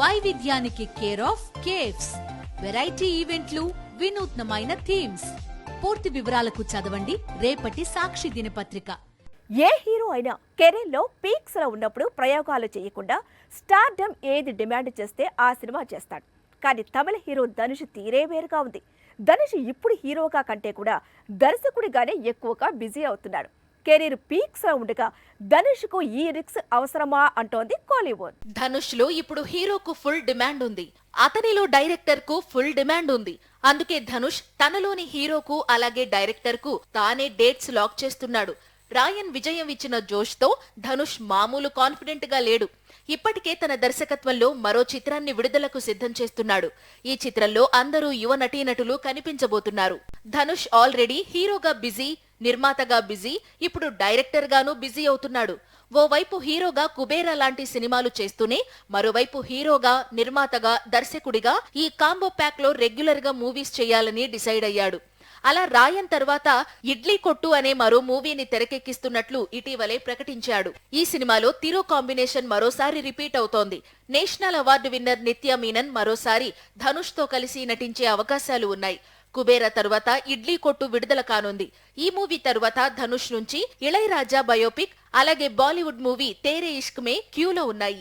వైవిధ్యానికి care of caves variety ఈవెంట్లు వినూత్నమైన థీమ్స్ పూర్తి వివరాలకు చదవండి. రేపటి సాక్షి దినపత్రిక. ఏ హీరో అయినా కెరీర్లో పీక్స్లో ఉన్నప్పుడు ప్రయోగాలు చేయకుండా స్టార్డమ్ ఏది డిమాండ్ చేస్తే ఆ సినిమా చేస్తాడు. కానీ తమిళ హీరో ధనుష్ తీరే వేరుగా ఉంది. ధనుష్ ఇప్పుడు హీరోగా కంటే కూడా దర్శకుడిగానే ఎక్కువగా బిజీ అవుతున్నాడు. కెరీర్ పీక్స్లో ఉండగా ధనుష్కు ఈ రిక్స్ అవసరమా అంటోంది కోలీవుడ్. ధనుష్లో ఇప్పుడు హీరోకు ఫుల్ డిమాండ్ ఉంది. అతనిలో డైరెక్టర్కు ఫుల్ డిమాండ్ ఉంది. అందుకే ధనుష్ తనలోని హీరోకు అలాగే డైరెక్టర్కు తానే డేట్స్ లాక్ చేస్తున్నాడు. రాయన్ విజయం ఇచ్చిన జోష్తో ధనుష్ మామూలు కాన్ఫిడెంట్గా లేడు. ఇప్పటికే తన దర్శకత్వంలో మరో చిత్రాన్ని విడుదలకు సిద్ధం చేస్తున్నాడు. ఈ చిత్రంలో అందరూ యువ నటీనటులు కనిపించబోతున్నారు. ధనుష్ ఆల్రెడీ హీరోగా బిజీ నిర్మాతగా బిజీ ఇప్పుడు డైరెక్టర్ గాను బిజీ అవుతున్నాడు. ఓవైపు హీరోగా కుబేరా లాంటి సినిమాలు చేస్తూనే మరోవైపు హీరోగా నిర్మాతగా దర్శకుడిగా ఈ కాంబో ప్యాక్లో రెగ్యులర్గా మూవీస్ చేయాలని డిసైడ్ అయ్యాడు. అలా రాయన్ తర్వాత ఇడ్లీ కొట్టు అనే మరో మూవీని తెరకెక్కిస్తున్నట్లు ఇటీవలే ప్రకటించాడు. ఈ సినిమాలో తిరో కాంబినేషన్ మరోసారి రిపీట్ అవుతోంది. National award winner Nithya Menen మరోసారి ధనుష్తో కలిసి నటించే అవకాశాలు ఉన్నాయి. కుబేర తరువాత ఇడ్లీ కొట్టు విడుదల కానుంది. ఈ మూవీ తరువాత ధనుష్ నుంచి ఇళయరాజా బయోపిక్ అలాగే బాలీవుడ్ మూవీ తేరే ఇష్క్ మే క్యూలో ఉన్నాయి.